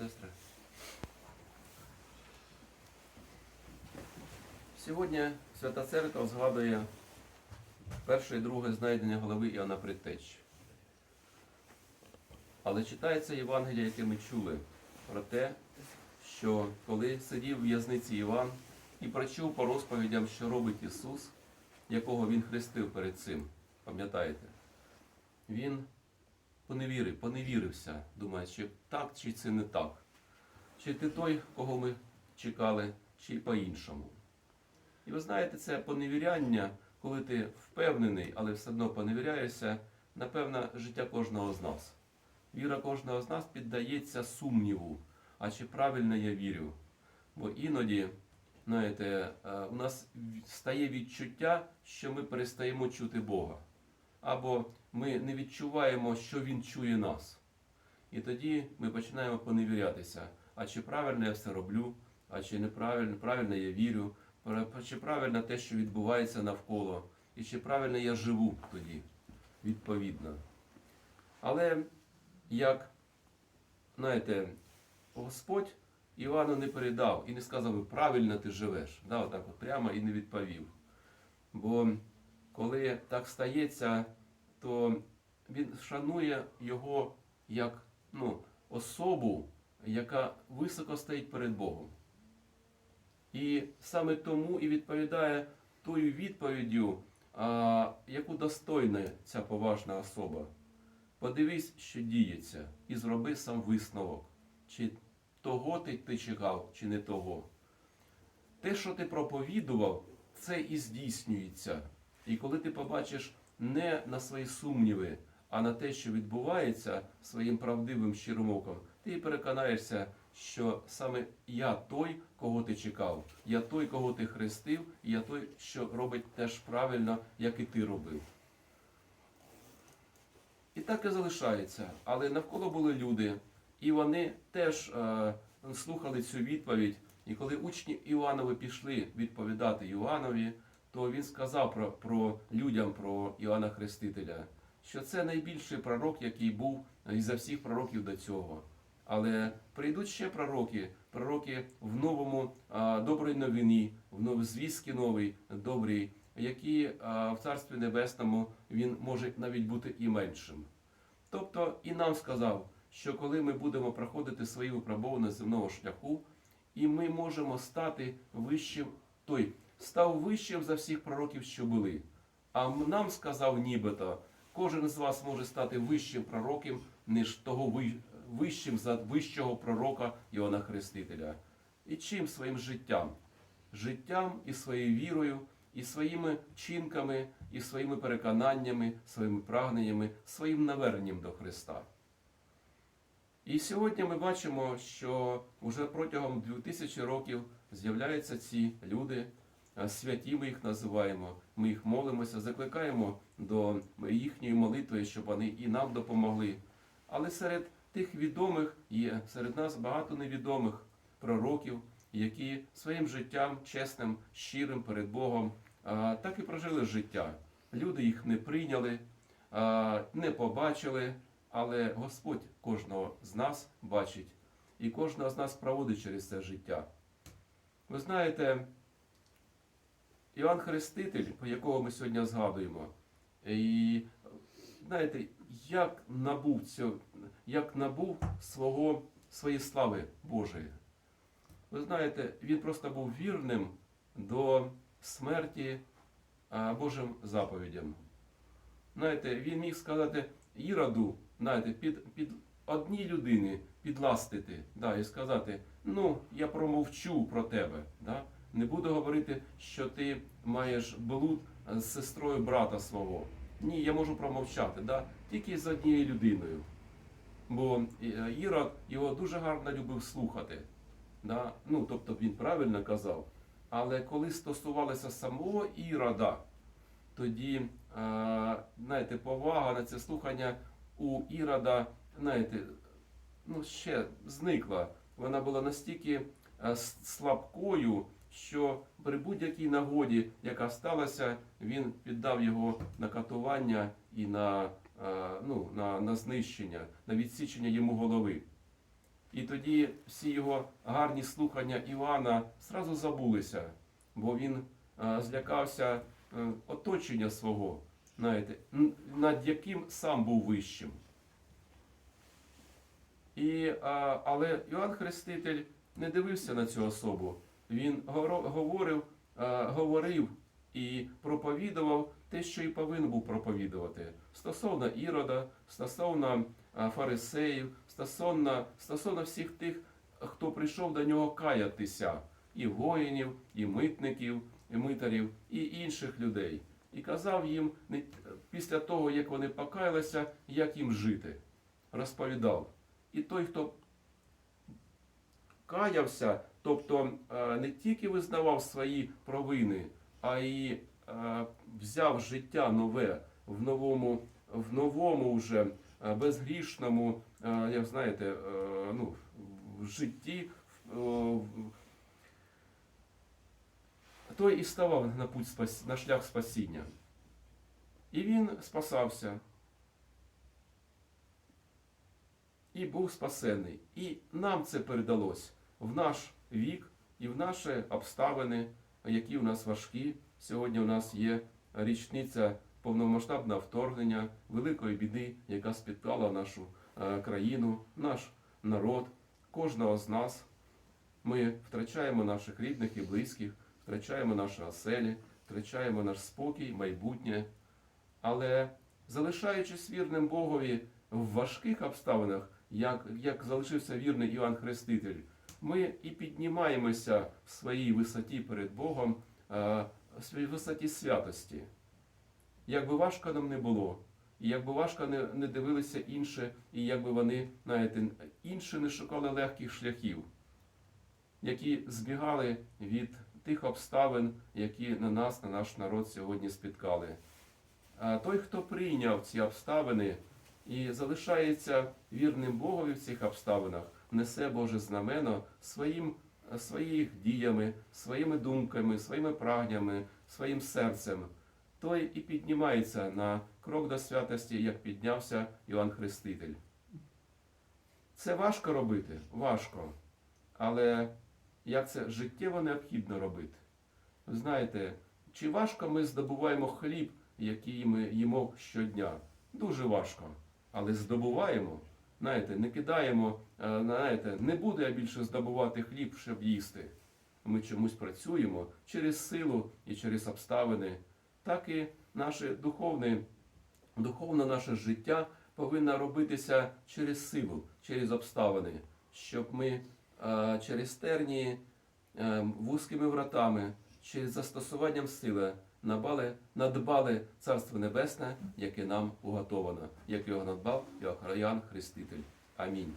сестри. Сьогодні Свята Церква згадує перше і друге знайдення голови Іоанна Предтечі. Але читається Євангелія, яке ми чули, про те, що коли сидів в в'язниці Іван і прочув по розповідям, що робить Ісус, якого Він хрестив перед цим, пам'ятаєте, він поневірив, поневірився, думає, чи так, чи це не так. Чи ти той, кого ми чекали, чи по-іншому. І ви знаєте, це поневіряння, коли ти впевнений, але все одно поневіряєшся, напевно, життя кожного з нас. Віра кожного з нас піддається сумніву, а чи правильно я вірю. Бо іноді, знаєте, е, у нас стає відчуття, що ми перестаємо чути Бога. Або ми не відчуваємо, що Він чує нас. І тоді ми починаємо поневірятися. А чи правильно я все роблю, а чи неправильно правильно я вірю, чи правильно те, що відбувається навколо, і чи правильно я живу тоді, відповідно. Але як, знаєте, Господь Івану не передав і не сказав, правильно ти живеш. Да, отак от прямо і не відповів. Бо коли так стається, то він шанує його як ну, особу, яка високо стоїть перед Богом. І саме тому і відповідає тою відповіддю, а, яку достойна ця поважна особа. Подивись, що діється, і зроби сам висновок, чи того ти, ти чекав, чи не того. Те, що ти проповідував, це і здійснюється. І коли ти побачиш не на свої сумніви, а на те, що відбувається своїм правдивим щирим оком, ти переконаєшся, що саме я той, кого ти чекав, я той, кого ти хрестив, і я той, що робить теж правильно, як і ти робив. І так і залишається. Але навколо були люди, і вони теж е, слухали цю відповідь. І коли учні Іоаннови пішли відповідати Іоаннові, то він сказав про, про людям про Іоанна Хрестителя, що це найбільший пророк, який був із всіх пророків до цього. Але прийдуть ще пророки, пророки в новому а, добрій новині, в нов- звістки новий, добрій, які а, в Царстві Небесному він може навіть бути і меншим. Тобто і нам сказав, що коли ми будемо проходити свої випробування земного шляху, і ми можемо стати вищим, той став вищим за всіх пророків, що були. А нам сказав нібито, кожен з вас може стати вищим пророком, ніж того вищим за вищого пророка Іоанна Хрестителя. І чим своїм життям? Життям і своєю вірою, і своїми вчинками, і своїми переконаннями, своїми прагненнями, своїм наверненням до Христа. І сьогодні ми бачимо, що вже протягом 2000 років з'являються ці люди, святі ми їх називаємо, ми їх молимося, закликаємо до їхньої молитви, щоб вони і нам допомогли. Але серед тих відомих є серед нас багато невідомих пророків, які своїм життям чесним, щирим перед Богом так і прожили життя. Люди їх не прийняли, не побачили, але Господь кожного з нас бачить і кожного з нас проводить через це життя. Ви знаєте, Іван Хреститель, по якого ми сьогодні згадуємо, і знаєте, як набув цього, як набув свого, своєї слави Божої. Ви знаєте, він просто був вірним до смерті Божим заповідям. Знаєте, він міг сказати Іроду, знаєте, під, під одній людині підластити, да, і сказати, ну, я промовчу про тебе. Да? Не буду говорити, що ти маєш блуд з сестрою брата свого. Ні, я можу промовчати, да? тільки з однією людиною. Бо е, Ірод його дуже гарно любив слухати. Да? Ну, тобто він правильно казав. Але коли стосувалося самого Ірода, тоді, е, знаєте, повага на це слухання у Ірода, знаєте, ну, ще зникла. Вона була настільки е, слабкою, що при будь-якій нагоді, яка сталася, він піддав його на катування і на, е, ну, на, на знищення, на відсічення йому голови. І тоді всі його гарні слухання Івана зразу забулися, бо він е, злякався е, оточення свого, знаєте, над яким сам був вищим. І, але Іоанн Хреститель не дивився на цю особу. Він говорив, говорив і проповідував те, що і повинен був проповідувати стосовно Ірода, стосовно фарисеїв, стосовно, стосовно всіх тих, хто прийшов до нього каятися, і воїнів, і митників, і митарів, і інших людей. І казав їм після того, як вони покаялися, як їм жити. Розповідав. І той, хто каявся, тобто е, не тільки визнавав свої провини, а й е, взяв життя нове в новому, в новому вже е, безгрішному, як знаєте, ну, в житті. той і ставав на путь спас... на шлях спасіння. І він спасався. І був спасений. І нам це передалось в наш вік і в наші обставини, які у нас важкі. Сьогодні у нас є річниця повномасштабного вторгнення, великої біди, яка спіткала нашу е, країну, наш народ, кожного з нас. Ми втрачаємо наших рідних і близьких, втрачаємо наші оселі, втрачаємо наш спокій, майбутнє. Але залишаючись вірним Богові в важких обставинах, як, як залишився вірний Іван Хреститель, ми і піднімаємося в своїй висоті перед Богом, е, в своїй висоті святості. Як би важко нам не було, і як би важко не, дивилися інші, і як би вони, знаєте, інші не шукали легких шляхів, які збігали від тих обставин, які на нас, на наш народ сьогодні спіткали. А той, хто прийняв ці обставини і залишається вірним Богові в цих обставинах, несе Боже знамено своїм, своїх діями, своїми думками, своїми прагнями, своїм серцем, той і піднімається на крок до святості, як піднявся Іван Хреститель. Це важко робити, важко. Але як це життєво необхідно робити? Ви знаєте, чи важко ми здобуваємо хліб, який ми їмо щодня? Дуже важко. Але здобуваємо. Знаєте, не кидаємо, е, знаєте, не буду я більше здобувати хліб, щоб їсти. Ми чомусь працюємо через силу і через обставини. Так і наше духовне, духовне наше життя повинно робитися через силу, через обставини, щоб ми е, через тернії е, вузькими вратами, через застосуванням сили набали, надбали Царство Небесне, яке нам уготовано, як його надбав Іоанн Хреститель. Амінь.